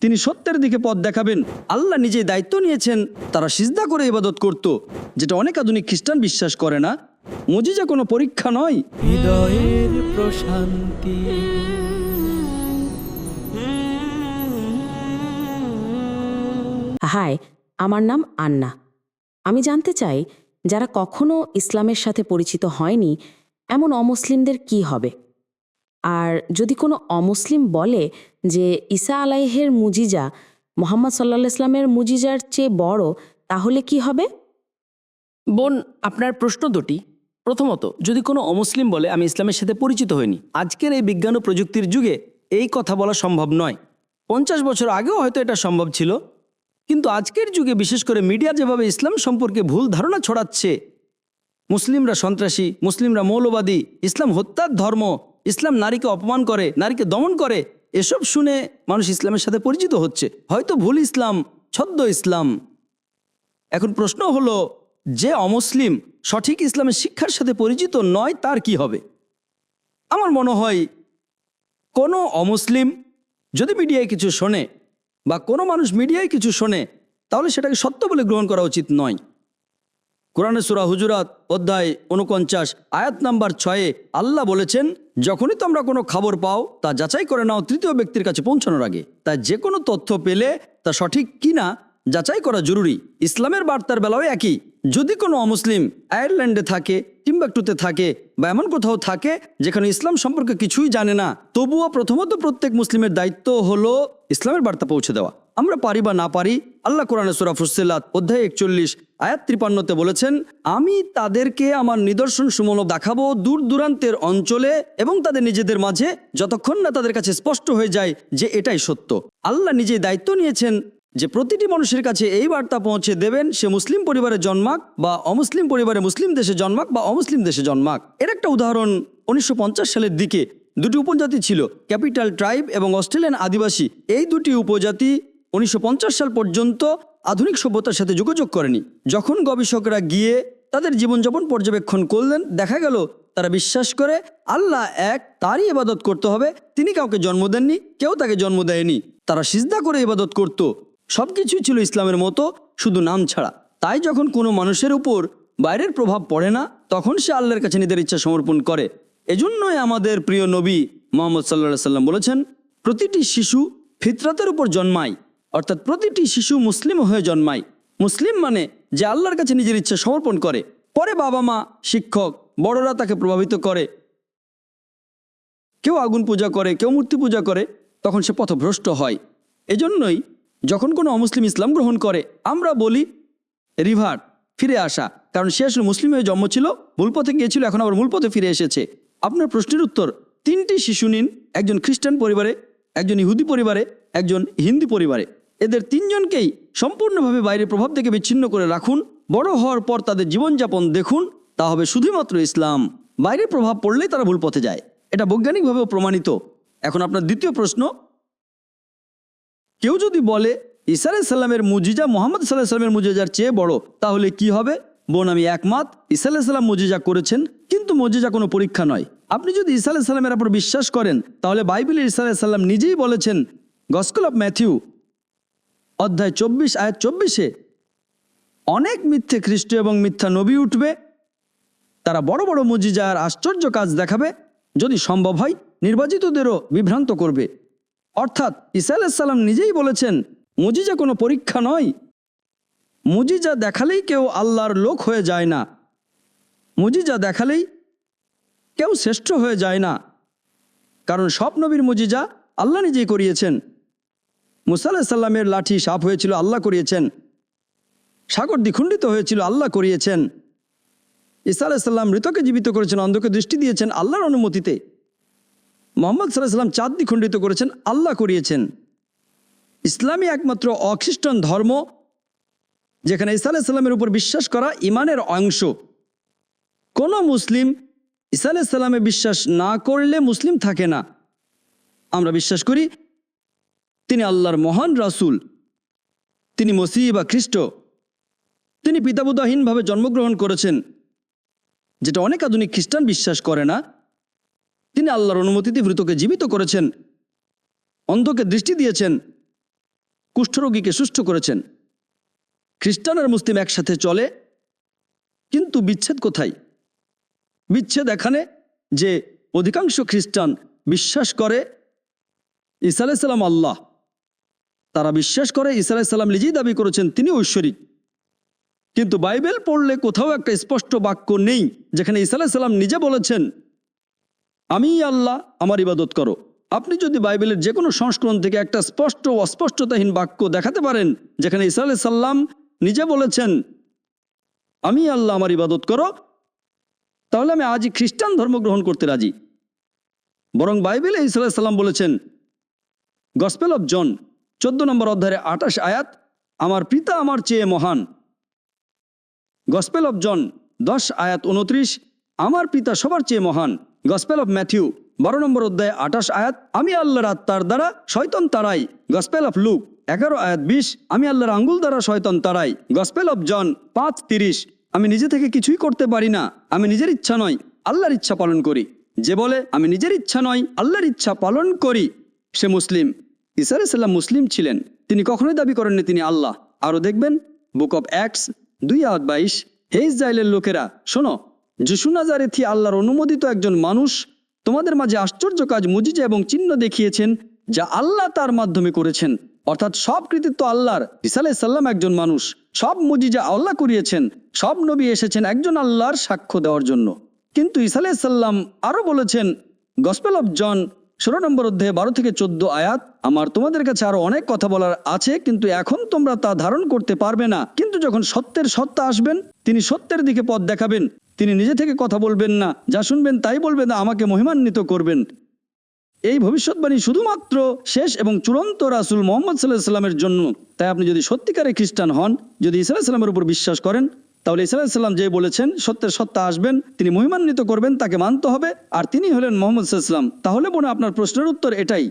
তিনি সত্যের দিকে পথ দেখাবেন। আল্লাহ নিজেই দায়িত্ব নিয়েছেন তারা সিজদা করে ইবাদত করত। যেটা অনেক আধুনিক খ্রিস্টান বিশ্বাস করে না। মজিজা কোনো পরীক্ষা নয়। হৃদয়ের প্রশান্তি। হাই আমার নাম আন্না। আমি জানতে চাই যারা কখনো ইসলামের সাথে পরিচিত হয়নি এমন অমুসলিমদের কি হবে? আর যদি কোনো অমুসলিম বলে যে ঈসা আলাইহের মুজিজা মোহাম্মদ সাল্লা ইসলামের মুজিজার চেয়ে বড়, তাহলে কি হবে? বোন, আপনার প্রশ্ন দুটি। প্রথমত, যদি কোনো অমুসলিম বলে, আমি ইসলামের সাথে পরিচিত হইনি। আজকের এই বিজ্ঞান ও প্রযুক্তির যুগে এই কথা বলা সম্ভব নয়। পঞ্চাশ বছর আগেও হয়তো এটা সম্ভব ছিল। কিন্তু আজকের যুগে বিশেষ করে মিডিয়া যেভাবে ইসলাম সম্পর্কে ভুল ধারণা ছড়াচ্ছে, মুসলিমরা সন্ত্রাসী, মুসলিমরা মৌলবাদী, ইসলাম হত্যার ধর্ম ইসলাম নারীকে অপমান করে, নারীকে দমন করে, এসব শুনে মানুষ ইসলামের সাথে পরিচিত হচ্ছে। হয়তো ভুল ইসলাম, ছদ্ম ইসলাম। এখন প্রশ্ন হলো, যে অমুসলিম সঠিক ইসলামের শিক্ষার সাথে পরিচিত নয় তার কি হবে? আমার মনে হয়, কোনো অমুসলিম যদি মিডিয়ায় কিছু শোনে বা কোনো মানুষ মিডিয়ায় কিছু শোনে, তাহলে সেটাকে সত্য বলে গ্রহণ করা উচিত নয়। কোরআনে সুরা হুজুরাত অধ্যায় উনপঞ্চাশ আয়াত নাম্বার ছয়ে আল্লাহ বলেছেন, যখনই তোমরা কোনো খবর পাও, তা যাচাই করে নাও তৃতীয় ব্যক্তির কাছে পৌঁছানোর আগে। তাই যে কোনো তথ্য পেলে তা সঠিক কিনা যাচাই করা জরুরি। ইসলামের বার্তার বেলাও একই। যদি কোনো অমুসলিম আয়ারল্যান্ডে থাকে টিম্বাকটুতে থাকে, বা এমন কোথাও থাকে, যেখানে ইসলাম সম্পর্কে কিছুই জানে না, তবুও প্রথমত প্রত্যেক মুসলিমের দায়িত্ব হলো ইসলামের বার্তা পৌঁছে দেওয়া। আমরা পারি বা না পারি, আল্লাহ কোরআনে সুরা ফুসিল্লাত অধ্যায় একচল্লিশ, আয়াত ত্রিপান্নতে বলেছেন, আমি তাদেরকে আমার নিদর্শন সমূলক দেখাবো দূর দূরান্তের অঞ্চলে এবং তাদের নিজেদের মাঝে, যতক্ষণ না তাদের কাছে স্পষ্ট হয়ে যায় যে এটাই সত্য। আল্লাহ নিজেই দায়িত্ব নিয়েছেন যে প্রতিটি মানুষের কাছে এই বার্তা পৌঁছে দেবেন, সে মুসলিম পরিবারে জন্মাক বা অমুসলিম পরিবারে মুসলিম দেশে জন্মাক বা অমুসলিম দেশে জন্মাক। এর একটা উদাহরণ উনিশশো পঞ্চাশ সালের দিকে, দুটি উপজাতি ছিল, ক্যাপিটাল ট্রাইব এবং অস্ট্রেলিয়ান আদিবাসী। এই দুটি উপজাতি উনিশশো পঞ্চাশ সাল পর্যন্ত আধুনিক সভ্যতার সাথে যোগাযোগ করেনি। যখন গবেষকরা গিয়ে তাদের জীবনযাপন পর্যবেক্ষণ করলেন, দেখা গেল তারা বিশ্বাস করে আল্লাহ এক, তারই ইবাদত করতে হবে। তিনি কাউকে জন্ম দেননি, কেউ তাকে জন্ম দেয়নি। তারা সিজদা করে ইবাদত করত। সব কিছুই ছিল ইসলামের মতো, শুধু নাম ছাড়া। তাই যখন কোনো মানুষের উপর বাইরের প্রভাব পড়ে না, তখন সে আল্লাহর কাছে নিজের ইচ্ছা সমর্পণ করে। এজন্যই আমাদের প্রিয় নবী মোহাম্মদ সাল্লা সাল্লাম বলেছেন, প্রতিটি শিশু ফিতরাতের উপর জন্মায় অর্থাৎ প্রতিটি শিশু মুসলিম হয়ে জন্মায়। মুসলিম মানে যে আল্লাহর কাছে নিজের ইচ্ছা সমর্পণ করে। পরে বাবা মা, শিক্ষক, বড়রা তাকে প্রভাবিত করে। কেউ আগুন পূজা করে, কেউ মূর্তি পূজা করে, তখন সে পথভ্রষ্ট হয়। এজন্যই যখন কোনো অমুসলিম ইসলাম গ্রহণ করে, আমরা বলি, রিভার, ফিরে আসা। কারণ সে আসলে মুসলিম হয়ে জন্ম ছিল, ভুল পথে গিয়েছিল, এখন আবার মূল পথে ফিরে এসেছে। আপনার প্রশ্নের উত্তর, তিনটি শিশু নিন, একজন খ্রিস্টান পরিবারে, একজন ইহুদি পরিবারে, একজন হিন্দি পরিবারে। এদের তিনজনকেই সম্পূর্ণভাবে বাইরের প্রভাব থেকে বিচ্ছিন্ন করে রাখুন। বড় হওয়ার পর তাদের জীবনযাপন দেখুন। তা হবে শুধুমাত্র ইসলাম। বাইরের প্রভাব পড়লেই তারা ভুল পথে যায়। এটা বৈজ্ঞানিকভাবেও প্রমাণিত। এখন আপনার দ্বিতীয় প্রশ্ন। কেউ যদি বলে, ঈসা সাল্লামের মুজিজা মোহাম্মদ সাল্লাহ সাল্লামের মুজিজার চেয়ে বড়, তাহলে কি হবে? বোন, আমি একমত। ঈসা সাল্লাম মুজিজা করেছেন, কিন্তু মুজিজা কোনো পরীক্ষা নয়। আপনি যদি ঈসা সাল্লামের উপর বিশ্বাস করেন, তাহলে বাইবেলের ঈসা সাল্লাম নিজেই বলেছেন, গসকুল অফ ম্যাথিউ অধ্যায় চব্বিশ, আয়াত চব্বিশে, অনেক মিথ্যে খ্রিস্ট এবং মিথ্যা নবী উঠবে। তারা বড় বড় মুজিজার আশ্চর্য কাজ দেখাবে। যদি সম্ভব হয়, নির্বাচিতদেরও বিভ্রান্ত করবে। অর্থাৎ ঈসা আলাইসাল্লাম নিজেই বলেছেন, মুজিজা কোনো পরীক্ষা নয়। মুজিজা দেখালেই কেউ আল্লাহর লোক হয়ে যায় না। মুজিজা দেখালেই কেউ শ্রেষ্ঠ হয়ে যায় না। কারণ সব নবীর মুজিজা আল্লাহ নিজেই করিয়েছেন। মুসা আলাহিসাল্লামের লাঠি সাপ হয়েছিল, আল্লাহ করিয়েছেন। সাগর দ্বিখণ্ডিত হয়েছিল, আল্লাহ করিয়েছেন। ঈসা আলাইসাল্লাম মৃতকে জীবিত করেছেন, অন্ধকে দৃষ্টি দিয়েছেন আল্লাহর অনুমতিতে। মোহাম্মদ সাল্লাহ সাল্লাম চাঁদ দ্বিখণ্ডিত করেছেন, আল্লাহ করিয়েছেন। ইসলামী একমাত্র অখ্রিস্টান ধর্ম, যেখানে ঈসা আলাইসাল্লামের উপর বিশ্বাস করা ইমানের অংশ। কোনো মুসলিম ঈসা আলাইসাল্লামে বিশ্বাস না করলে মুসলিম থাকে না। আমরা বিশ্বাস করি তিনি আল্লাহর মহান রাসূল, তিনি মসিহ বা খ্রিস্ট, তিনি পিতাবুদাহীনভাবে জন্মগ্রহণ করেছেন, যেটা অনেক আধুনিক খ্রিস্টান বিশ্বাস করে না। তিনি আল্লাহর অনুমতিতে মৃতকে জীবিত করেছেন, অন্ধকে দৃষ্টি দিয়েছেন, কুষ্ঠরোগীকে সুস্থ করেছেন। খ্রিস্টান আর মুসলিম একসাথে চলে, কিন্তু বিচ্ছেদ কোথায়? বিচ্ছেদ এখানে যে অধিকাংশ খ্রিস্টান বিশ্বাস করে, ঈসা আলাইসাল্লাম আল্লাহ তারা বিশ্বাস করে ঈসা আলাইসাল্লাম নিজেই দাবি করেছেন, তিনি ঐশ্বরিক। কিন্তু বাইবেল পড়লে কোথাও একটা স্পষ্ট বাক্য নেই, যেখানে ঈসা আলাইসাল্লাম নিজে বলেছেন, আমি আল্লাহ, আমার ইবাদত করো। আপনি যদি বাইবেলের যে কোনো সংস্করণ থেকে একটা স্পষ্ট অস্পষ্টতাহীন বাক্য দেখাতে পারেন, যেখানে ঈসা আলাইহিস সাল্লাম নিজে বলেছেন, আমি আল্লাহ, আমার ইবাদত করো, তাহলে আমি আজই খ্রিস্টান ধর্ম গ্রহণ করতে রাজি। বরং বাইবেলে ঈসা আলাইহিস সাল্লাম বলেছেন, গসপেল অফ জন চোদ্দ নম্বর অধ্যায়ে আঠাশ আয়াত, আমার পিতা আমার চেয়ে মহান। গসপেল অফ জন দশ আয়াত উনত্রিশ আমার পিতা সবার চেয়ে মহান। গসপেল অফ ম্যাথিউ বারো নম্বর অধ্যায়, আঠাশ আয়াত, আমি আল্লাহর আত্মার দ্বারা শয়তন তারাই। গসপেল অফ লুক এগারো আয়াত বিশ, আমি আল্লাহর আঙ্গুল দ্বারা শয়তন তারাই। গসপেল অফ জন পাঁচ তিরিশ, আমি নিজে থেকে কিছুই করতে পারি না। আমি নিজের ইচ্ছা নয়, আল্লাহর ইচ্ছা পালন করি। যে বলে, আমি নিজের ইচ্ছা নয়, আল্লাহর ইচ্ছা পালন করি। সে মুসলিম। ইসা আলাইসাল্লাম মুসলিম ছিলেন। তিনি কখনোই দাবি করেননি তিনি আল্লাহ। আরও দেখবেন, বুক অফ অ্যাক্টস দুই আট বাইশ, হে ইসরায়েলের লোকেরা, শোনো যিশু নাজারেথি আল্লাহর অনুমোদিত একজন মানুষ তোমাদের মাঝে আশ্চর্য কাজ মুজিজা এবং চিহ্ন দেখিয়েছেন, যা আল্লাহ তার মাধ্যমে করেছেন। অর্থাৎ সব কৃতিত্ব আল্লাহর। ইসা সাল্লাম একজন মানুষ। সব মুজিজা আল্লাহ করিয়েছেন। সব নবী এসেছেন একজন আল্লাহর সাক্ষ্য দেওয়ার জন্য। কিন্তু ইসা সাল্লাম আরও বলেছেন গসপেল অফ জন ষোলো নম্বর অধ্যায়ে, বারো থেকে চোদ্দ আয়াত, আমার তোমাদের কাছে আরও অনেক কথা বলার আছে, কিন্তু এখন তোমরা তা ধারণ করতে পারবে না। কিন্তু যখন সত্যের সত্তা আসবেন, তিনি সত্যের দিকে পথ দেখাবেন। তিনি নিজে থেকে কথা বলবেন না, যা শুনবেন তাই বলবেন আমাকে মহিমান্বিত করবেন। এই ভবিষ্যৎবাণী শুধুমাত্র শেষ এবং চূড়ান্ত রাসুল মোহাম্মদ সাল্লাহ সাল্লামের জন্য। তাই আপনি যদি সত্যিকারে খ্রিস্টান হন, যদি ইসা সাল্লামের উপর বিশ্বাস করেন তাহলে ইসা সাল্লাম যে বলেছেন, সত্যের সত্তা আসবেন, তিনি মহিমান্বিত করবেন, তাকে মানতে হবে, আর তিনি হলেন মোহাম্মদ সাল্লাম তাহলে মনে আপনার প্রশ্নের উত্তর এটাই।